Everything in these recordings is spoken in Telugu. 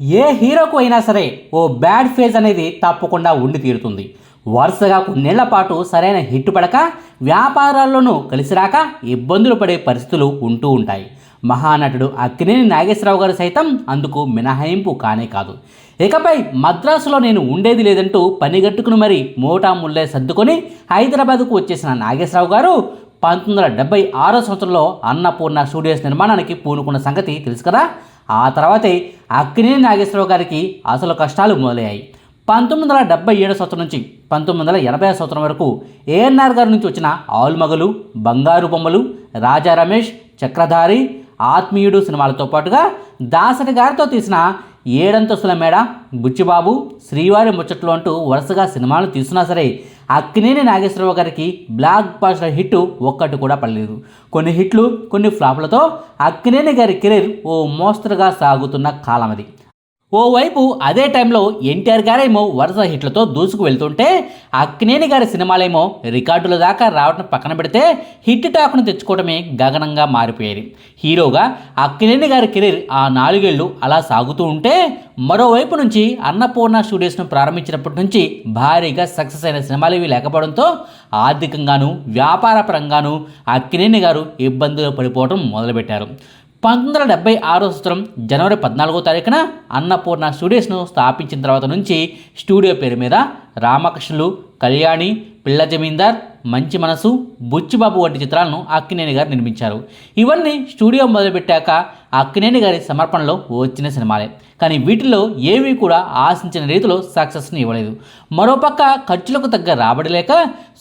ఏ హీరోకు అయినా సరే ఓ బ్యాడ్ ఫేజ్ అనేది తప్పకుండా ఉండి తీరుతుంది. వరుసగా కొన్నేళ్ళ పాటు సరైన హిట్ పడక వ్యాపారాల్లోనూ కలిసి రాక ఇబ్బందులు పడే పరిస్థితులు ఉంటూ ఉంటాయి. మహానటుడు అక్కినేని నాగేశ్వరరావు గారు సైతం అందుకు మినహాయింపు కానే కాదు. ఇకపై మద్రాసులో నేను ఉండేది లేదంటూ పనిగట్టుకుని మరి మోటా ముల్లే సర్దుకొని హైదరాబాద్కు వచ్చేసిన నాగేశ్వరరావు గారు పంతొమ్మిది వందల డెబ్బై ఆరో సంవత్సరంలో అన్నపూర్ణ స్టూడియోస్ నిర్మాణానికి పూనుకున్న సంగతి తెలుసు కదా? ఆ తర్వాతే అక్కినేని నాగేశ్వరరావు గారికి అసలు కష్టాలు మొదలయ్యాయి. పంతొమ్మిది వందల డెబ్బై ఏడు సంవత్సరం నుంచి పంతొమ్మిది వందల ఎనభై సంవత్సరం వరకు ఏఎన్ఆర్ గారి నుంచి వచ్చిన ఆల్మగలు బంగారు బొమ్మలు రాజా రమేష్ చక్రధారి ఆత్మీయుడు సినిమాలతో పాటుగా దాసరి గారితో తీసిన ఏడంతస్తుల మేడ బుచ్చిబాబు శ్రీవారి ముచ్చట్లు అంటూ వరుసగా సినిమాలు తీసినా సరే అక్కినేని నాగేశ్వరరావు గారికి బ్లాక్ బాస్టర్ హిట్ ఒక్కటి కూడా పడలేదు. కొన్ని హిట్లు కొన్ని ఫ్లాప్లతో అక్కినేని గారి కెరీర్ ఓ మోస్తరుగా సాగుతున్న కాలం అది. ఓవైపు అదే టైంలో ఎన్టీఆర్ గారేమో వరుస హిట్లతో దూసుకు వెళ్తుంటే అక్కినేని గారి సినిమాలేమో రికార్డుల దాకా రావడం పక్కన పెడితే హిట్ టాక్ను తెచ్చుకోవడమే గగనంగా మారిపోయేది. హీరోగా అక్కినేని గారి కెరీర్ ఆ నాలుగేళ్ళు అలా సాగుతూ ఉంటే మరోవైపు నుంచి అన్నపూర్ణ స్టూడియోస్ను ప్రారంభించినప్పటి నుంచి భారీగా సక్సెస్ అయిన సినిమాలు ఇవి లేకపోవడంతో ఆర్థికంగాను వ్యాపారపరంగాను అక్కినేని గారు ఇబ్బందులు పడిపోవడం మొదలుపెట్టారు. పంతొమ్మిది వందల డెబ్బై ఆరో సంవత్సరం జనవరి పద్నాలుగో తారీఖున అన్నపూర్ణ స్టూడియోస్ను స్థాపించిన తర్వాత నుంచి స్టూడియో పేరు మీద రామకృష్ణులు కళ్యాణి పిల్ల జమీందార్ మంచి మనసు బుచ్చిబాబు వంటి చిత్రాలను అక్కినేని గారు నిర్మించారు. ఇవన్నీ స్టూడియో మొదలుపెట్టాక అక్కినేని గారి సమర్పణలో వచ్చిన సినిమాలే. కానీ వీటిల్లో ఏవి కూడా ఆశించిన రీతిలో సక్సెస్ని ఇవ్వలేదు. మరోపక్క ఖర్చులకు తగ్గ రాబడి లేక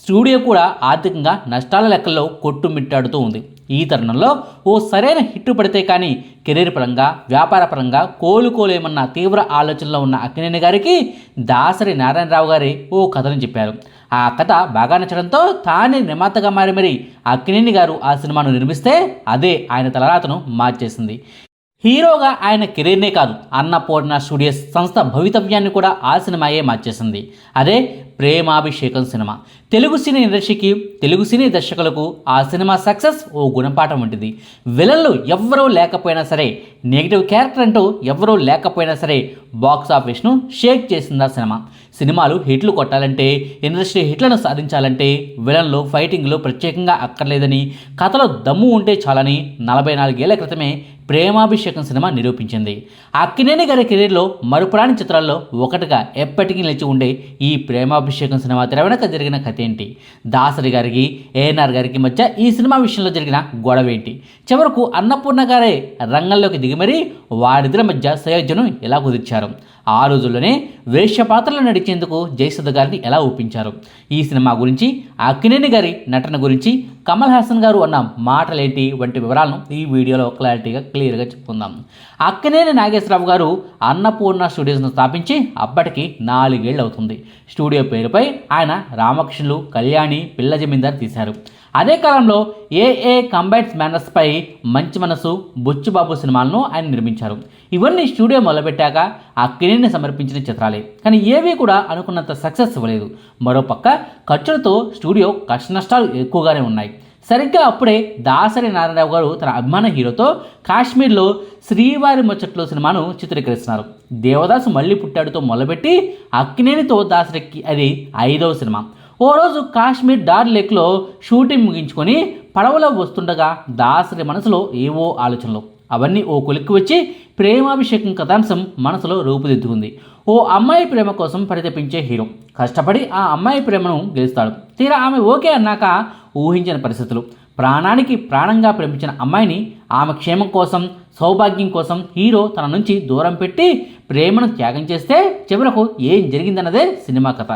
స్టూడియో కూడా ఆర్థికంగా నష్టాల లెక్కల్లో కొట్టుమిట్టాడుతూ ఉంది. ఈ తరుణంలో ఓ సరైన హిట్ పడితే కానీ కెరీర్ పరంగా వ్యాపార పరంగా కోలుకోలేమన్న తీవ్ర ఆలోచనలో ఉన్న అక్కినేని గారికి దాసరి నారాయణరావు గారి ఓ కథను చెప్పారు. ఆ కథ బాగా నచ్చడంతో తానే నిర్మాతగా మారి మరి అక్కినేని గారు ఆ సినిమాను నిర్మిస్తే అదే ఆయన తలరాతను మార్చేసింది. హీరోగా ఆయన కెరీర్నే కాదు అన్నపూర్ణ స్టూడియోస్ సంస్థ భవితవ్యాన్ని కూడా ఆ సినిమాయే మార్చేసింది. అదే ప్రేమాభిషేకం సినిమా. తెలుగు సినీ ఇండస్ట్రీకి తెలుగు సినీ దర్శకులకు ఆ సినిమా సక్సెస్ ఓ గుణపాఠం వంటిది. విలన్లు ఎవ్వరూ లేకపోయినా సరే నెగిటివ్ క్యారెక్టర్ అంటూ ఎవరూ లేకపోయినా సరే బాక్స్ ఆఫీస్ను షేక్ చేసింది ఆ సినిమా. సినిమాలు హిట్లు కొట్టాలంటే ఇండస్ట్రీ హిట్లను సాధించాలంటే విలన్లు ఫైటింగ్లు ప్రత్యేకంగా అక్కర్లేదని కథలో దమ్ము ఉంటే చాలని నలభై నాలుగేళ్ళ క్రితమే ప్రేమాభిషేకం సినిమా నిరూపించింది. అక్కినేని గారి కెరీర్లో మరుపురాని చిత్రాల్లో ఒకటిగా ఎప్పటికీ నిలిచి ఉండే ఈ ప్రేమాభిషేకం సినిమా తెరవెనక జరిగిన కథ ఏంటి? దాసరి గారికి ఏఎన్ఆర్ గారికి మధ్య ఈ సినిమా విషయంలో జరిగిన గొడవ ఏంటి? చివరకు అన్నపూర్ణ గారే రంగంలోకి దిగి మరీ వారిద్దరి మధ్య సయోధ్యను ఎలా కుదిర్చారు? ఆ రోజుల్లోనే వేష్యపాత్రలో నడిచేందుకు జయసుధ గారిని ఎలా ఒప్పించారు? ఈ సినిమా గురించి అక్కినేని గారి నటన గురించి కమల్ హాసన్ గారు అన్న మాటలేంటి? వంటి వివరాలను ఈ వీడియోలో క్లారిటీగా క్లియర్గా చెప్పుకుందాం. అక్కనేని నాగేశ్వరరావు గారు అన్నపూర్ణ స్టూడియోస్ను స్థాపించి అప్పటికి నాలుగేళ్ళు అవుతుంది స్టూడియో పేరుపై ఆయన రామకృష్ణులు కళ్యాణి పిల్ల జమీందార్ తీశారు. అదే కాలంలో ఏఏ ఏ కంబైట్స్ బ్యానర్స్పై మంచి మనసు బుచ్చుబాబు సినిమాలను ఆయన నిర్మించారు. ఇవన్నీ స్టూడియో మొదలుపెట్టాక అక్కినేని సమర్పించిన చిత్రాలే. కానీ ఏవి కూడా అనుకున్నంత సక్సెస్ ఇవ్వలేదు. మరోపక్క ఖర్చులతో స్టూడియో కష్టనష్టాలు ఎక్కువగానే ఉన్నాయి. సరిగ్గా అప్పుడే దాసరి నారాయణరావు గారు తన అభిమాన హీరోతో కాశ్మీర్లో శ్రీవారి ముచ్చట్లు సినిమాను చిత్రీకరిస్తున్నారు. దేవదాసు మళ్ళీ పుట్టాడుతో మొదలుపెట్టి అక్కినేనితో దాసరికి అది ఐదవ సినిమా. ఓ రోజు కాశ్మీర్ డార్ లేక్లో షూటింగ్ ముగించుకొని పడవలో వస్తుండగా దాసరి మనసులో ఏవో ఆలోచనలు. అవన్నీ ఓ కొలిక్కి వచ్చి ప్రేమాభిషేకం కథాంశం మనసులో రూపుదిద్దుకుంది. ఓ అమ్మాయి ప్రేమ కోసం పరితపించే హీరో. కష్టపడి ఆ అమ్మాయి ప్రేమను గెలుస్తాడు. తీరా ఆమె ఓకే అన్నాక ఊహించిన పరిస్థితులు. ప్రాణానికి ప్రాణంగా ప్రేమించిన అమ్మాయిని ఆమె క్షేమం కోసం సౌభాగ్యం కోసం హీరో తన నుంచి దూరం పెట్టి ప్రేమను త్యాగం చేస్తే చివరకు ఏం జరిగిందన్నదే సినిమా కథ.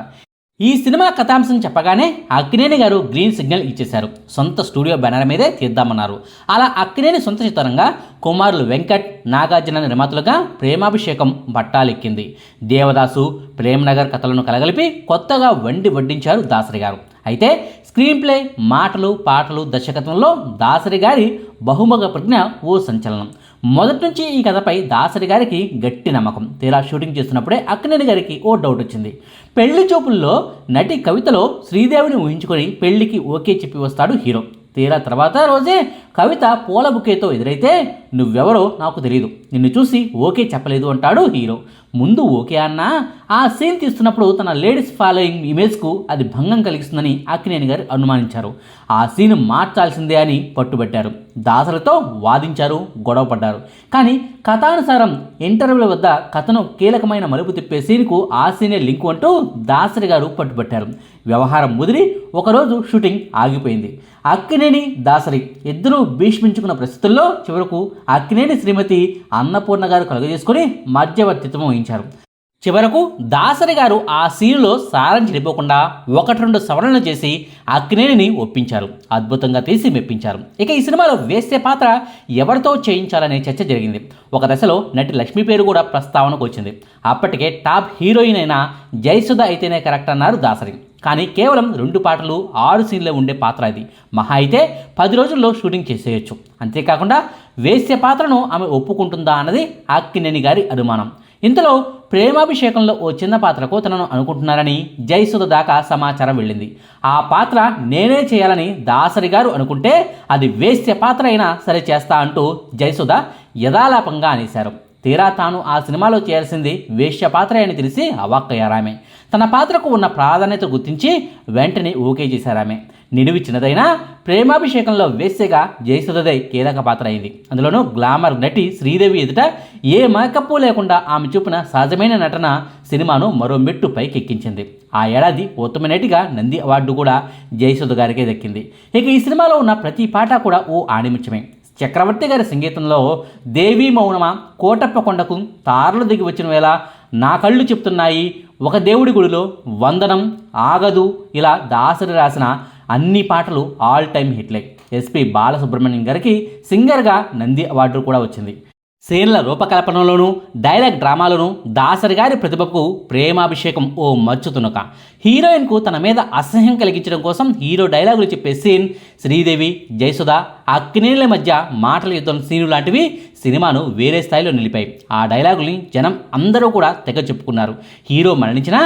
ఈ సినిమా కథాంశం చెప్పగానే అక్కినేని గారు గ్రీన్ సిగ్నల్ ఇచ్చేశారు. సొంత స్టూడియో బ్యానర్ మీదే తీద్దామన్నారు. అలా అక్కినేని సొంత చిత్రంగా కుమారులు వెంకట్ నాగార్జున నిర్మాతలుగా ప్రేమాభిషేకం బట్టాలెక్కింది. దేవదాసు ప్రేమ్నగర్ కథలను కలగలిపి కొత్తగా వండి వడ్డించారు దాసరి గారు. అయితే స్క్రీన్ ప్లే మాటలు పాటలు దర్శకత్వంలో దాసరి గారి బహుముఖ ప్రజ్ఞ ఓ సంచలనం. మొదటి నుంచి ఈ కథపై దాసరి గారికి గట్టి నమ్మకం. తీరా షూటింగ్ చేస్తున్నప్పుడే అక్కినేని గారికి ఓ డౌట్ వచ్చింది. పెళ్ళి చూపుల్లో నటి కవితలో శ్రీదేవిని ఊహించుకొని పెళ్ళికి ఓకే చెప్పి వస్తాడు హీరో. తీరా తర్వాత రోజే కవిత పూల బుకేతో ఎదురైతే నువ్వెవరో నాకు తెలియదు నిన్ను చూసి ఓకే చెప్పలేదు అంటాడు హీరో. ముందు ఓకే అన్నా ఆ సీన్ తీస్తున్నప్పుడు తన లేడీస్ ఫాలోయింగ్ ఇమేజ్కు అది భంగం కలిగిస్తుందని అక్కినేని గారు అనుమానించారు. ఆ సీన్ మార్చాల్సిందే అని పట్టుబట్టారు. దాసరితో వాదించారు గొడవ పడ్డారు. కానీ కథానుసారం ఇంటర్వ్యూల వద్ద కథను కీలకమైన మలుపు తిప్పే సీన్కు ఆ సీనే లింకు అంటూ దాసరి గారు పట్టుబట్టారు. వ్యవహారం ముదిరి ఒకరోజు షూటింగ్ ఆగిపోయింది. అక్కినేని దాసరి ఇద్దరూ భీష్మించుకున్న పరిస్థితుల్లో చివరకు అక్కినేని శ్రీమతి అన్నపూర్ణ గారు కలుగజేసుకుని మధ్యవర్తిత్వం వహించారు. చివరకు దాసరి గారు ఆ సీన్లో సారం చెడిపోకుండా ఒకటి రెండు సవరణలు చేసి అక్కినేనిని ఒప్పించారు. అద్భుతంగా తీసి మెప్పించారు. ఇక ఈ సినిమాలో వేసే పాత్ర ఎవరితో చేయించాలనే చర్చ జరిగింది. ఒక దశలో నటి లక్ష్మి పేరు కూడా ప్రస్తావనకు వచ్చింది. అప్పటికే టాప్ హీరోయిన్ అయిన జయసుధ అయితేనే కరెక్ట్ అన్నారు దాసరి. కానీ కేవలం రెండు పాటలు ఆరు సీన్లో ఉండే పాత్ర ఇది. మహా అయితే పది రోజుల్లో షూటింగ్ చేసేయచ్చు. అంతేకాకుండా వేసే పాత్రను ఆమె ఒప్పుకుంటుందా అన్నది అక్కినేని గారి అనుమానం. ఇంతలో ప్రేమాభిషేకంలో ఓ చిన్న పాత్రకు తనను అనుకుంటున్నారని జయసుధ దాకా సమాచారం వెళ్ళింది. ఆ పాత్ర నేనే చేయాలని దాసరి గారు అనుకుంటే అది వేశ్య పాత్ర అయినా సరే చేస్తా అంటూ జయసుధ యథాలాపంగా అనేశారు. తీరా తాను ఆ సినిమాలో చేయాల్సింది వేశ్య పాత్ర అని తెలిసి అవాక్కయ్యారామె. తన పాత్రకు ఉన్న ప్రాధాన్యత గుర్తించి వెంటనే ఓకే చేశారామె. నిడివి చిన్నదైనా ప్రేమాభిషేకంలో వేశ్యగా జయసుధదే కీలక పాత్ర అయింది అందులోనూ గ్లామర్ నటి శ్రీదేవి ఎదుట ఏ మేకప్ లేకుండా ఆమె చూపిన సహజమైన నటన సినిమాను మరో మెట్టు పైకెక్కించింది. ఆ ఏడాది ఉత్తమ నటిగా నంది అవార్డు కూడా జయసుధ గారికే దక్కింది. ఇక ఈ సినిమాలో ఉన్న ప్రతి పాట కూడా ఓ ఆణిముత్యమే. చక్రవర్తి గారి సంగీతంలో దేవీ మౌనమ కోటప్ప కొండకు తారలు దిగి వచ్చిన వేళ నా కళ్ళు చెప్తున్నాయి ఒక దేవుడి గుడిలో వందనం ఆగదు ఇలా దాసరి రాసిన అన్ని పాటలు ఆల్ టైమ్ హిట్లే. ఎస్పి బాలసుబ్రహ్మణ్యం గారికి సింగర్గా నంది అవార్డు కూడా వచ్చింది. సీన్ల రూపకల్పనలోనూ డైలాగ్ డ్రామాలోనూ దాసరి గారి ప్రతిభకు ప్రేమాభిషేకం ఓ మచ్చుతునక. హీరోయిన్కు తన మీద అసహ్యం కలిగించడం కోసం హీరో డైలాగులు చెప్పే సీన్ శ్రీదేవి జయసుధ అక్కినేళ్ళ మధ్య మాటల యుద్ధం సీను లాంటివి సినిమాను వేరే స్థాయిలో నిలిపాయి. ఆ డైలాగుల్ని జనం అందరూ కూడా తెగ చెప్పుకున్నారు. హీరో మరణించినా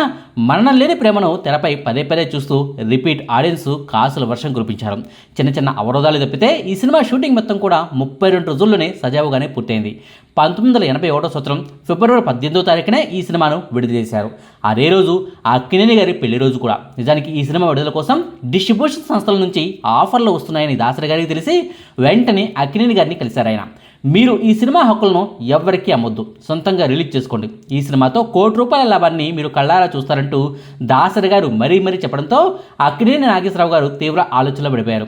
మరణం లేని ప్రేమను తెరపై పదే పదే చూస్తూ రిపీట్ ఆడియన్స్ కాసుల వర్షం కురిపించారు. చిన్న చిన్న అవరోధాలు తప్పితే ఈ సినిమా షూటింగ్ మొత్తం కూడా ముప్పై రెండు రోజుల్లోనే సజావుగానే పూర్తయింది. పంతొమ్మిది వందల ఎనభై ఒకటో సంవత్సరం ఫిబ్రవరి పద్దెనిమిదో తారీఖునే ఈ సినిమాను విడుదల చేశారు అదే రోజు ఆ అక్కినేని గారి పెళ్ళి రోజు కూడా. నిజానికి ఈ సినిమా విడుదల కోసం డిస్ట్రిబ్యూషన్ సంస్థల నుంచి ఆఫర్లు వస్తున్నాయని దాసరి గారికి తెలిసి వెంటనే అక్కినేని గారిని కలిశారు ఆయన. మీరు ఈ సినిమా హక్కులను ఎవ్వరికీ అమ్మొద్దు. సొంతంగా రిలీజ్ చేసుకోండి. ఈ సినిమాతో కోటి రూపాయల లాభాన్ని మీరు కళ్ళారా చూస్తారంటూ దాసరి గారు మరీ మరీ చెప్పడంతో అక్కినేని నాగేశ్వరరావు గారు తీవ్ర ఆలోచనలో పడిపోయారు.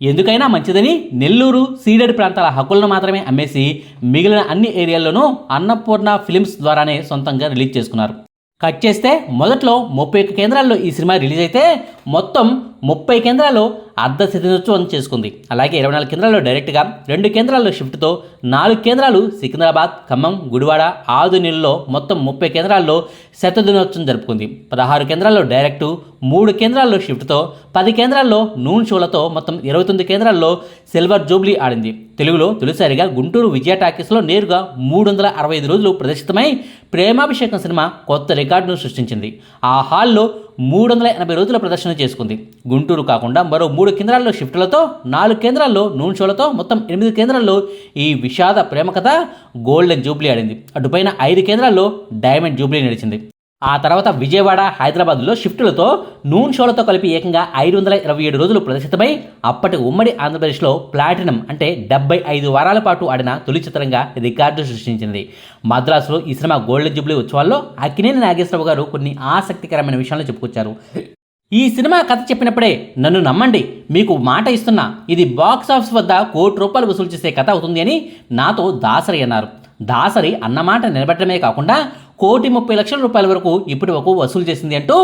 ఎందుకైనా మంచిదని నెల్లూరు సీడెడ్ ప్రాంతాల హక్కులను మాత్రమే అమ్మేసి మిగిలిన అన్ని ఏరియాల్లోనూ అన్నపూర్ణ ఫిలిమ్స్ ద్వారానే సొంతంగా రిలీజ్ చేసుకున్నారు. కట్ చేస్తే మొదట్లో ముప్పై ఒక్క కేంద్రాల్లో ఈ సినిమా రిలీజ్ అయితే మొత్తం ముప్పై కేంద్రాల్లో అర్ధ శతదినోత్సవం చేసుకుంది. అలాగే ఇరవై నాలుగు కేంద్రాల్లో డైరెక్ట్గా రెండు కేంద్రాల్లో షిఫ్ట్తో నాలుగు కేంద్రాలు సికింద్రాబాద్ ఖమ్మం గుడివాడ ఆదునీళ్ళలో మొత్తం ముప్పై కేంద్రాల్లో శతదినోత్సవం జరుపుకుంది. పదహారు కేంద్రాల్లో డైరెక్టు మూడు కేంద్రాల్లో షిఫ్ట్తో పది కేంద్రాల్లో నూన్ షోలతో మొత్తం ఇరవై తొమ్మిది కేంద్రాల్లో సిల్వర్ జూబ్లీ ఆడింది. తెలుగులో తొలిసారిగా గుంటూరు విజయ టాకీస్లో నేరుగా మూడు వందల అరవై ఐదు రోజులు ప్రదర్శితమై ప్రేమాభిషేకం సినిమా కొత్త రికార్డును సృష్టించింది. ఆ హాల్లో మూడు వందల ఎనభై రోజుల ప్రదర్శన చేసుకుంది. గుంటూరు కాకుండా మరో మూడు మూడు కేంద్రాల్లో షిఫ్ట్లతో నాలుగు కేంద్రాల్లో నూన్ షోలతో మొత్తం ఎనిమిది కేంద్రాల్లో ఈ విషాద ప్రేమ కథ గోల్డెన్ జూబ్లీ ఆడింది. అటుపైన ఐదు కేంద్రాల్లో డైమండ్ జూబ్లీ నడిచింది ఆ తర్వాత విజయవాడ హైదరాబాద్లో షిఫ్టులతో నూన్ షోలతో కలిపి ఏకంగా ఐదు వందల ఇరవై ఏడు రోజులు ప్రదర్శితమై అప్పటి ఉమ్మడి ఆంధ్రప్రదేశ్లో ప్లాటినం అంటే డెబ్బై ఐదు వారాల పాటు ఆడిన తొలి చిత్రంగా రికార్డు సృష్టించింది. మద్రాసులో ఈ సినిమా గోల్డెన్ జూబ్లీ ఉత్సవాల్లో అక్కినేని నాగేశ్వరరావు గారు కొన్ని ఆసక్తికరమైన విషయాలు చెప్పుకొచ్చారు. ఈ సినిమా కథ చెప్పినప్పుడే నన్ను నమ్మండి మీకు మాట ఇస్తున్నా. ఇది బాక్స్ ఆఫీస్ వద్ద కోటి రూపాయలు వసూలు చేసే కథ అవుతుంది అని నాతో దాసరి అన్నారు. దాసరి అన్నమాట నిలబెట్టడమే కాకుండా కోటి ముప్పై లక్షల రూపాయల వరకు ఇప్పటి వరకు వసూలు చేసింది అంటూ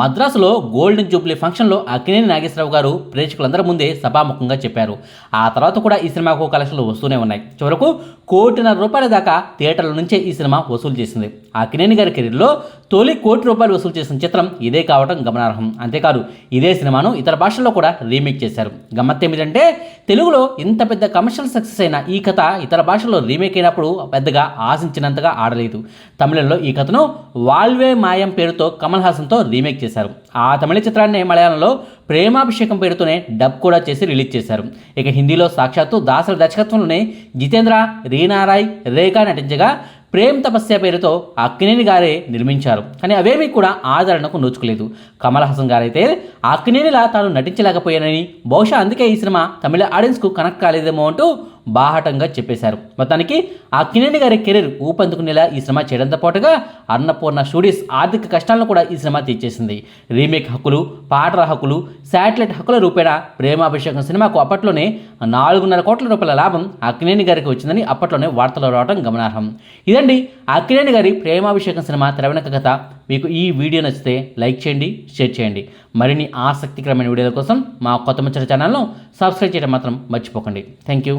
మద్రాసులో గోల్డెన్ జూబ్లీ ఫంక్షన్లో అక్కినేని నాగేశ్వరరావు గారు ప్రేక్షకులందరి ముందే సభాముఖంగా చెప్పారు. ఆ తర్వాత కూడా ఈ సినిమాకు కలెక్షన్లు వస్తూనే ఉన్నాయి. చివరకు కోటిన్నర రూపాయల దాకా థియేటర్ల నుంచే ఈ సినిమా వసూలు చేసింది. అక్కినేని గారి కెరీర్లో తొలి కోటి రూపాయలు వసూలు చేసిన చిత్రం ఇదే కావడం గమనార్హం. అంతేకాదు ఇదే సినిమాను ఇతర భాషల్లో కూడా రీమేక్ చేశారు. గమ్మత్ ఏమిటంటే తెలుగులో ఇంత పెద్ద కమర్షియల్ సక్సెస్ అయిన ఈ కథ ఇతర భాషల్లో రీమేక్ అయినప్పుడు పెద్దగా ఆశించినంతగా ఆడలేదు. తమిళంలో ఈ కథను వాల్వే మాయం పేరుతో కమల్ హాసన్తో రీమేక్ చేశారు. ఆ తమిళ చిత్రాన్ని మలయాళంలో ప్రేమాభిషేకం పేరుతోనే డబ్ కూడా చేసి రిలీజ్ చేశారు. ఇక హిందీలో సాక్షాత్తు దాసరి దర్శకత్వంలోనే జితేంద్ర రీనారాయ్ రేఖ నటించగా ప్రేమ్ తపస్య పేరుతో అక్కినేని గారే నిర్మించారు. కానీ అవేవి కూడా ఆదరణకు నోచుకోలేదు. కమల్ హాసన్ గారైతే అక్కినేనిలా తాను నటించలేకపోయానని బహుశా అందుకే ఈ సినిమా తమిళ ఆడియన్స్కు కనెక్ట్ కాలేదేమో అంటూ బాహటంగా చెప్పేశారు. మొత్తానికి అక్కినేని గారి కెరీర్ ఊపందుకునేలా ఈ సినిమా చేయడంతో పాటుగా అన్నపూర్ణ స్టూడియోస్ ఆర్థిక కష్టాలను కూడా ఈ సినిమా తీర్చేసింది. రీమేక్ హక్కులు పాటల హక్కులు శాటిలైట్ హక్కుల రూపేణ ప్రేమాభిషేకం సినిమాకు అప్పట్లోనే నాలుగున్నర కోట్ల రూపాయల లాభం అక్కినేని గారికి వచ్చిందని అప్పట్లోనే వార్తలు రావడం గమనార్హం. ఇదండి అక్కినేని గారి ప్రేమాభిషేకం సినిమా తెరవెనక కథ. మీకు ఈ వీడియో నచ్చితే లైక్ చేయండి షేర్ చేయండి. మరిన్ని ఆసక్తికరమైన వీడియోల కోసం మా కొత్త ముచ్చట ఛానల్ను సబ్స్క్రైబ్ చేయడం మాత్రం మర్చిపోకండి. Thank you.